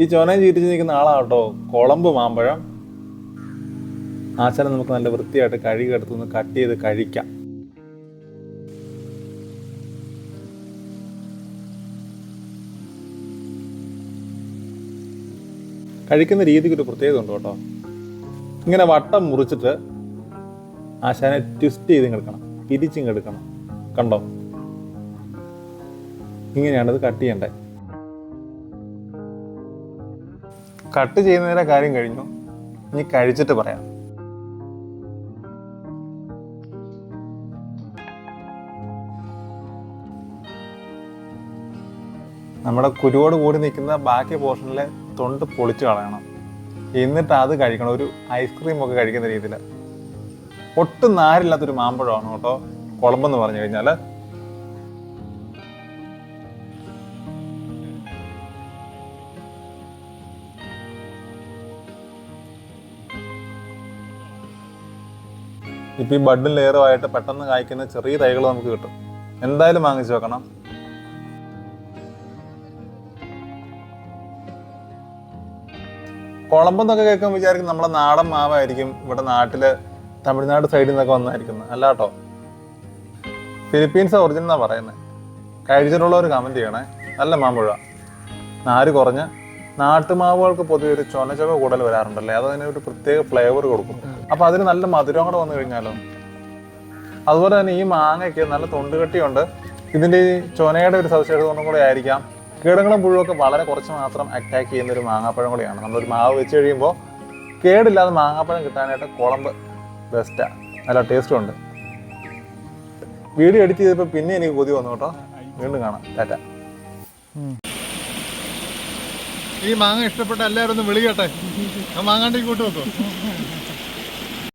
ഈ ചോനയും ചീറ്റിച്ച് നിൽക്കുന്ന ആളാട്ടോ. കുളമ്പ് മാമ്പഴം. ആശാനം നമുക്ക് നല്ല വൃത്തിയായിട്ട് കഴുകിയെടുത്തു എടുത്തുനിന്ന് കട്ട് ചെയ്ത് കഴിക്കാം. കഴിക്കുന്ന രീതിക്ക് ഒരു പ്രത്യേകത ഉണ്ട് കേട്ടോ. ഇങ്ങനെ വട്ടം മുറിച്ചിട്ട് ആശാനെ ട്വിസ്റ്റ് ചെയ്ത് എടുക്കണം. പിരിച്ചിങ് എടുക്കണം. കണ്ടോ? ഇങ്ങനെയാണ് ഇത് കട്ട് ചെയ്യേണ്ടത് കട്ട് ചെയ്യുന്നതിന്റെ കാര്യം കഴിഞ്ഞു. ഇനി കഴിച്ചിട്ട് പറയാം. നമ്മുടെ കുരുവോട് കൂടി നിൽക്കുന്ന ബാക്കി പോർഷനിലെ തൊണ്ട് പൊളിച്ച് കളയണം. എന്നിട്ട് അത് കഴിക്കണം. ഒരു ഐസ്ക്രീം ഒക്കെ കഴിക്കുന്ന രീതിയിൽ. ഒട്ടും നാരില്ലാത്തൊരു മാമ്പഴമാണ് കേട്ടോ. കുളമ്പെന്ന് പറഞ്ഞു കഴിഞ്ഞാൽ ഇപ്പം ഈ ബഡും ലെയറും ആയിട്ട് പെട്ടെന്ന് കായ്ക്കുന്ന ചെറിയ തൈകൾ നമുക്ക് കിട്ടും. എന്തായാലും വാങ്ങിച്ചു വെക്കണം. കുളമ്പെന്നൊക്കെ കേൾക്കുമ്പോൾ വിചാരിക്കും നമ്മുടെ നാടൻ മാവായിരിക്കും ഇവിടെ നാട്ടിൽ തമിഴ്നാട് സൈഡിൽ നിന്നൊക്കെ വന്നായിരിക്കുന്നത് അല്ല കേട്ടോ ഫിലിപ്പീൻസ് എന്നാ പറയുന്നത് കഴിച്ചിട്ടുള്ളവർ കമന്റ് ചെയ്യണേ. നല്ല മാമ്പുഴ. നാര് കുറഞ്ഞ് നാട്ടുമാവുകൾക്ക് പൊതുവെ ഒരു ചൊനച്ചൊക കൂടുതൽ വരാറുണ്ടല്ലേ? അത് ഒരു പ്രത്യേക ഫ്ലേവർ കൊടുക്കും. അപ്പൊ അതിന് നല്ല മധുരം കൂടെ വന്നു കഴിഞ്ഞാലോ? അതുപോലെ തന്നെ ഈ മാങ്ങയ്ക്ക് നല്ല തൊണ്ടുകട്ടിയുണ്ട്. ഇതിന്റെ ഈ ചൊനയുടെ ഒരു സവിശേഷത കൊണ്ടും കൂടെ ആയിരിക്കാം. കീടങ്ങളും പുഴുവൊക്കെ വളരെ കുറച്ച് മാത്രം അറ്റാക്ക് ചെയ്യുന്ന ഒരു മാങ്ങാപ്പഴം കൂടിയാണ്. നമ്മളൊരു മാവ് വെച്ച് കഴിയുമ്പോൾ കേടില്ലാതെ മാങ്ങാപ്പഴം കിട്ടാനായിട്ട് കുളമ്പ് ബെസ്റ്റാ നല്ല ടേസ്റ്റും ഉണ്ട്. വീഡിയോ എഡിറ്റ് ചെയ്തപ്പോൾ പിന്നെ എനിക്ക് കൊതി വന്നു കേട്ടോ. വീണ്ടും കാണാം. ടാറ്റ. ഈ മാങ്ങ ഇഷ്ടപ്പെട്ട എല്ലാവരും ഒന്ന് വിളിക്കട്ടെ? ആ മാങ്ങാണ്ടി കൂട്ട് വെക്കോ.